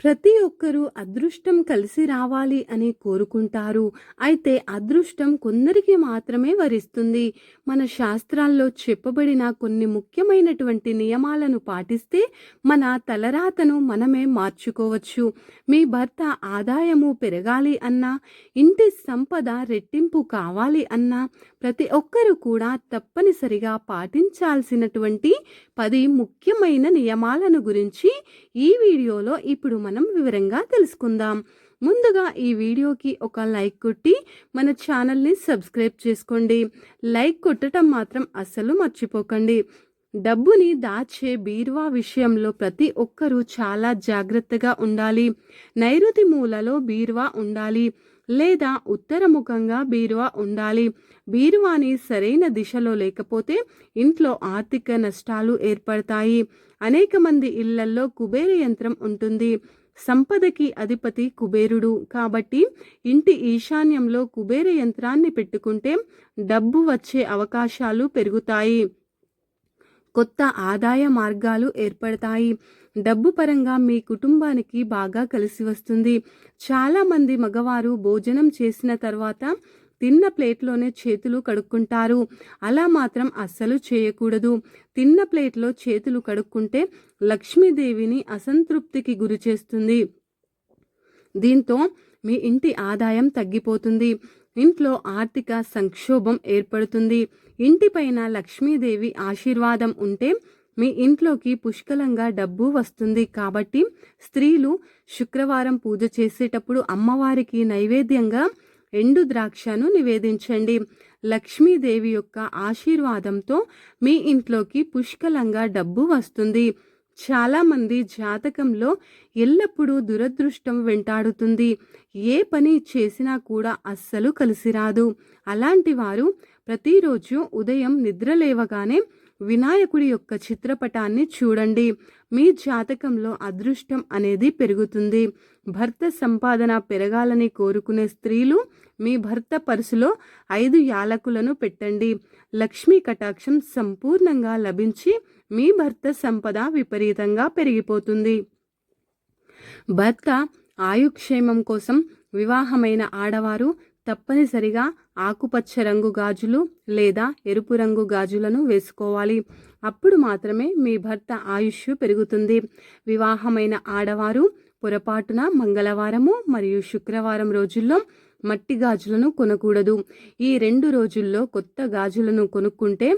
ప్రతి ఒక్కరూ అదృష్టం కలిసి రావాలి అని కోరుకుంటారు. అయితే అదృష్టం కొందరికి మాత్రమే వరిస్తుంది. మన శాస్త్రాల్లో చెప్పబడిన కొన్ని ముఖ్యమైనటువంటి నియమాలను పాటిస్తే మన తలరాతను మనమే మార్చుకోవచ్చు. మీ భర్త ఆదాయము పెరగాలి అన్నా ఇంటి సంపద రెట్టింపు కావాలి అన్నా ప్రతి ఒక్కరూ కూడా తప్పనిసరిగా పాటించాల్సినటువంటి పది ముఖ్యమైన నియమాలను గురించి ఈ వీడియోలో ఇప్పుడు మనం వివరంగా తెలుసుకుందాం. ముందుగా ఈ వీడియోకి ఒక లైక్ కొట్టి మన ఛానల్ని సబ్స్క్రైబ్ చేసుకోండి. లైక్ కొట్టడం మాత్రం అస్సలు మర్చిపోకండి. డబ్బుని దాచే బీరువా విషయంలో ప్రతి ఒక్కరూ చాలా జాగ్రత్తగా ఉండాలి. నైరుతి మూలలో బీరువా ఉండాలి లేదా ఉత్తరముఖంగా బీరువా ఉండాలి. బీరువాని సరైన దిశలో లేకపోతే ఇంట్లో ఆర్థిక నష్టాలు ఏర్పడతాయి. అనేక మంది ఇళ్ళల్లో కుబేర యంత్రం ఉంటుంది. సంపదకి అధిపతి కుబేరుడు. కాబట్టి ఇంటి ఈశాన్యంలో కుబేర యంత్రాన్ని పెట్టుకుంటే డబ్బు వచ్చే అవకాశాలు పెరుగుతాయి. కొత్త ఆదాయ మార్గాలు ఏర్పడతాయి. డబ్బు పరంగా మీ కుటుంబానికి బాగా కలిసి వస్తుంది. చాలామంది మగవారు భోజనం చేసిన తర్వాత తిన్న ప్లేట్లోనే చేతులు కడుక్కుంటారు. అలా మాత్రం అస్సలు చేయకూడదు. తిన్న ప్లేట్లో చేతులు కడుక్కుంటే లక్ష్మీదేవిని అసంతృప్తికి గురి చేస్తుంది. దీంతో మీ ఇంటి ఆదాయం తగ్గిపోతుంది. ఇంట్లో ఆర్థిక సంక్షోభం ఏర్పడుతుంది. ఇంటిపైన లక్ష్మీదేవి ఆశీర్వాదం ఉంటే మీ ఇంట్లోకి పుష్కలంగా డబ్బు వస్తుంది. కాబట్టి స్త్రీలు శుక్రవారం పూజ చేసేటప్పుడు అమ్మవారికి నైవేద్యంగా ఎండు ద్రాక్షను నివేదించండి. లక్ష్మీదేవి యొక్క ఆశీర్వాదంతో మీ ఇంట్లోకి పుష్కలంగా డబ్బు వస్తుంది. చాలామంది జాతకంలో ఎల్లప్పుడూ దురదృష్టం వెంటాడుతుంది. ఏ పని చేసినా కూడా అస్సలు కలిసి రాదు. అలాంటి వారు ప్రతిరోజు ఉదయం నిద్రలేవగానే వినాయకుడి యొక్క చిత్రపటాన్ని చూడండి. మీ జాతకంలో అదృష్టం అనేది పెరుగుతుంది. భర్త సంపాదన పెరగాలని కోరుకునే స్త్రీలు మీ భర్త పర్సులో ఐదు యాలకులను పెట్టండి. లక్ష్మీ కటాక్షం సంపూర్ణంగా లభించి మీ భర్త సంపద విపరీతంగా పెరిగిపోతుంది. భర్త ఆయుక్షేమం కోసం వివాహమైన ఆడవారు తప్పనిసరిగా ఆకుపచ్చ రంగు గాజులు లేదా ఎరుపు రంగు గాజులను వేసుకోవాలి. అప్పుడు మాత్రమే మీ భర్త ఆయుష్ పెరుగుతుంది. వివాహమైన ఆడవారు పొరపాటున మంగళవారము మరియు శుక్రవారం రోజుల్లో మట్టి గాజులను కొనకూడదు. ఈ రెండు రోజుల్లో కొత్త గాజులను కొనుక్కుంటే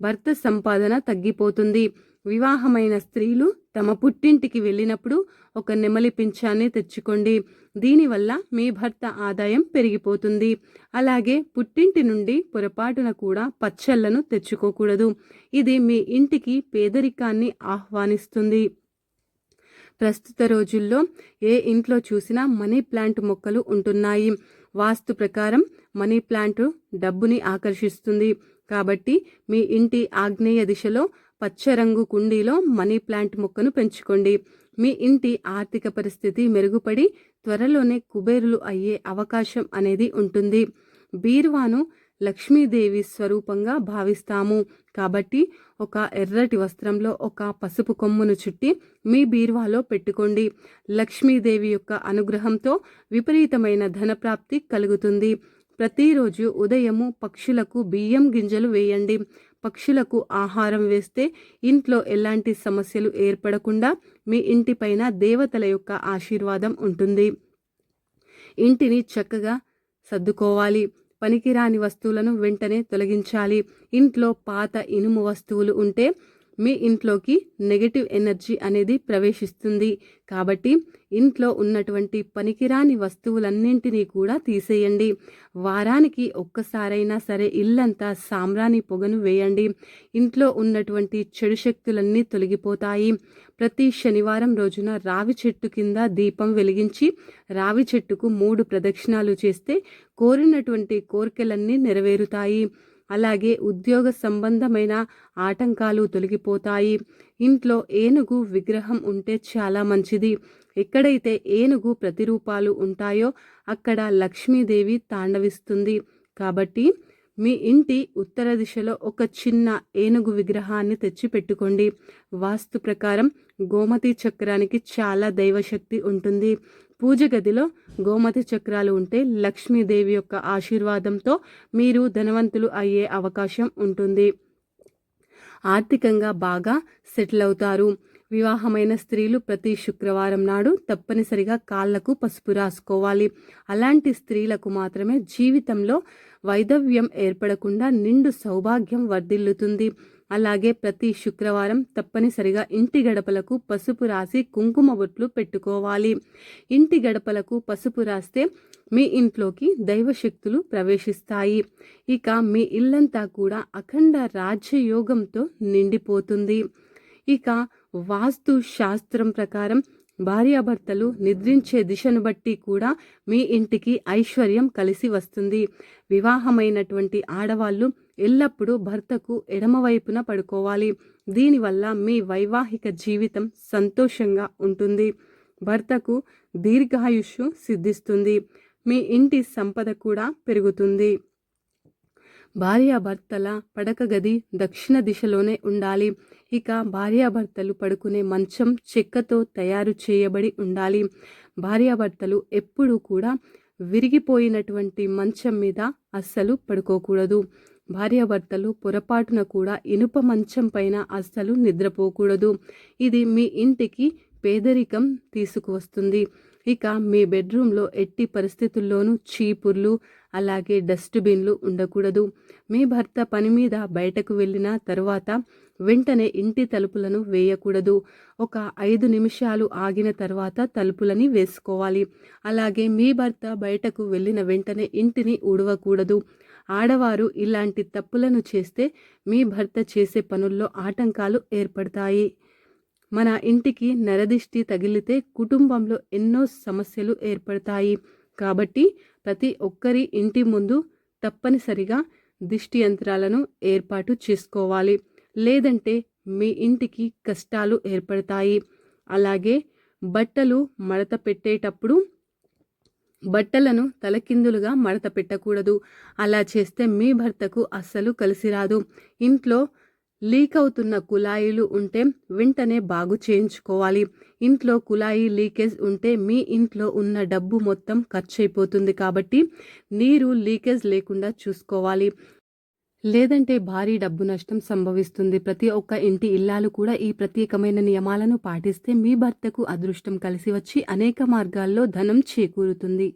భర్త సంపాదన తగ్గిపోతుంది. వివాహమైన స్త్రీలు తమ పుట్టింటికి వెళ్ళినప్పుడు ఒక నెమలి పింఛాన్ని తెచ్చుకోండి. దీనివల్ల మీ భర్త ఆదాయం పెరిగిపోతుంది. అలాగే పుట్టింటి నుండి పొరపాటున కూడా పచ్చళ్ళను తెచ్చుకోకూడదు. ఇది మీ ఇంటికి పేదరికాన్ని ఆహ్వానిస్తుంది. ప్రస్తుత రోజుల్లో ఏ ఇంట్లో చూసినా మనీ ప్లాంట్ మొక్కలు ఉంటున్నాయి. వాస్తు ప్రకారం మనీ ప్లాంట్ డబ్బుని ఆకర్షిస్తుంది. కాబట్టి మీ ఇంటి ఆగ్నేయ దిశలో పచ్చరంగు కుండీలో మనీ ప్లాంట్ మొక్కను పెంచుకోండి. మీ ఇంటి ఆర్థిక పరిస్థితి మెరుగుపడి త్వరలోనే కుబేరులు అయ్యే అవకాశం అనేది ఉంటుంది. బీర్వాను లక్ష్మీదేవి స్వరూపంగా భావిస్తాము. కాబట్టి ఒక ఎర్రటి వస్త్రంలో ఒక పసుపు కొమ్మును చుట్టి మీ బీర్వాలో పెట్టుకోండి. లక్ష్మీదేవి యొక్క అనుగ్రహంతో విపరీతమైన ధనప్రాప్తి కలుగుతుంది. ప్రతిరోజు ఉదయము పక్షులకు బియ్యం గింజలు వేయండి. పక్షులకు ఆహారం వేస్తే ఇంట్లో ఎలాంటి సమస్యలు ఏర్పడకుండా మీ ఇంటిపైన దేవతల యొక్క ఆశీర్వాదం ఉంటుంది. ఇంటిని చక్కగా సర్దుకోవాలి. పనికిరాని వస్తువులను వెంటనే తొలగించాలి. ఇంట్లో పాత ఇనుము వస్తువులు ఉంటే మీ ఇంట్లోకి నెగటివ్ ఎనర్జీ అనేది ప్రవేశిస్తుంది. కాబట్టి ఇంట్లో ఉన్నటువంటి పనికిరాని వస్తువులన్నింటినీ కూడా తీసేయండి. వారానికి ఒక్కసారైనా సరే ఇల్లంతా సామ్రాణి పొగను వేయండి. ఇంట్లో ఉన్నటువంటి చెడు శక్తులన్నీ తొలగిపోతాయి. ప్రతి శనివారం రోజున రావి చెట్టు కింద దీపం వెలిగించి రావి చెట్టుకు మూడు ప్రదక్షిణాలు చేస్తే కోరినటువంటి కోరికలన్నీ నెరవేరుతాయి. అలాగే ఉద్యోగ సంబంధమైన ఆటంకాలు తొలగిపోతాయి. ఇంట్లో ఏనుగు విగ్రహం ఉంటే చాలా మంచిది. ఎక్కడైతే ఏనుగు ప్రతిరూపాలు ఉంటాయో అక్కడ లక్ష్మీదేవి తాండవిస్తుంది. కాబట్టి మీ ఇంటి ఉత్తర దిశలో ఒక చిన్న ఏనుగు విగ్రహాన్ని తెచ్చి పెట్టుకోండి వాస్తు ప్రకారం గోమతి చక్రానికి చాలా దైవశక్తి ఉంటుంది. పూజ గదిలో గోమతి చక్రాలు ఉంటే లక్ష్మీదేవి యొక్క ఆశీర్వాదంతో మీరు ధనవంతులు అయ్యే అవకాశం ఉంటుంది. ఆర్థికంగా బాగా సెటిల్ అవుతారు. వివాహమైన స్త్రీలు ప్రతి శుక్రవారం నాడు తప్పనిసరిగా కాళ్ళకు పసుపు రాసుకోవాలి. అలాంటి స్త్రీలకు మాత్రమే జీవితంలో వైదవ్యం ఏర్పడకుండా నిండు సౌభాగ్యం వర్ధిల్లుతుంది. అలాగే ప్రతి శుక్రవారం తప్పనిసరిగా ఇంటి గడపలకు పసుపు రాసి కుంకుమ బొట్లు పెట్టుకోవాలి. ఇంటి గడపలకు పసుపు రాస్తే మీ ఇంట్లోకి దైవశక్తులు ప్రవేశిస్తాయి. ఇక మీ ఇల్లంతా కూడా అఖండ రాజ్యయోగంతో నిండిపోతుంది. ఇక వాస్తు శాస్త్రం ప్రకారం భార్యాభర్తలు నిద్రించే దిశను బట్టి కూడా మీ ఇంటికి ఐశ్వర్యం కలిసి వస్తుంది. వివాహమైనటువంటి ఆడవాళ్ళు ఎల్లప్పుడూ భర్తకు ఎడమవైపున పడుకోవాలి. దీనివల్ల మీ వైవాహిక జీవితం సంతోషంగా ఉంటుంది. భర్తకు దీర్ఘాయుష్యు సిద్ధిస్తుంది. మీ ఇంటి సంపద కూడా పెరుగుతుంది. భార్యాభర్తల పడక గది దక్షిణ దిశలోనే ఉండాలి. ఇక భార్యాభర్తలు పడుకునే మంచం చెక్కతో తయారు చేయబడి ఉండాలి. భార్యాభర్తలు ఎప్పుడూ కూడా విరిగిపోయినటువంటి మంచం మీద అస్సలు పడుకోకూడదు. భార్యాభర్తలు పొరపాటున కూడా ఇనుప మంచం పైన అస్సలు నిద్రపోకూడదు. ఇది మీ ఇంటికి పేదరికం తీసుకువస్తుంది. ఇక మీ బెడ్రూమ్లో ఎట్టి పరిస్థితుల్లోనూ చీపుర్లు అలాగే డస్ట్బిన్లు ఉండకూడదు. మీ భర్త పని మీద బయటకు వెళ్ళిన తర్వాత వెంటనే ఇంటి తలుపులను వేయకూడదు. ఒక ఐదు నిమిషాలు ఆగిన తర్వాత తలుపులని వేసుకోవాలి. అలాగే మీ భర్త బయటకు వెళ్ళిన వెంటనే ఇంటిని ఊడవకూడదు. ఆడవారు ఇలాంటి తప్పులను చేస్తే మీ భర్త చేసే పనుల్లో ఆటంకాలు ఏర్పడతాయి. మన ఇంటికి నరదిష్టి తగిలితే కుటుంబంలో ఎన్నో సమస్యలు ఏర్పడతాయి. కాబట్టి ప్రతి ఒక్కరి ఇంటి ముందు తప్పనిసరిగా దిష్టి యంత్రాలను ఏర్పాటు చేసుకోవాలి. లేదంటే మీ ఇంటికి కష్టాలు ఏర్పడతాయి. అలాగే బట్టలు మడత పెట్టేటప్పుడు బట్టలను తలకిందులుగా మడత పెట్టకూడదు. అలా చేస్తే మీ భర్తకు అస్సలు కలిసి రాదు. ఇంట్లో లీక్ అవుతున్న కుళాయిలు ఉంటే వెంటనే బాగు చేయించుకోవాలి. ఇంట్లో కుళాయి లీకేజ్ ఉంటే మీ ఇంట్లో ఉన్న డబ్బు మొత్తం ఖర్చు అయిపోతుంది కాబట్టి నీరు లీకేజ్ లేకుండా చూసుకోవాలి. లేదంటే భారీ డబ్బు నష్టం సంభవిస్తుంది. ప్రతి ఒక్క ఇంటి ఇల్లాలు కూడా ఈ ప్రత్యేకమైన నియమాలను పాటిస్తే మీ భర్తకు అదృష్టం కలిసి వచ్చి అనేక మార్గాల్లో ధనం చేకూరుతుంది.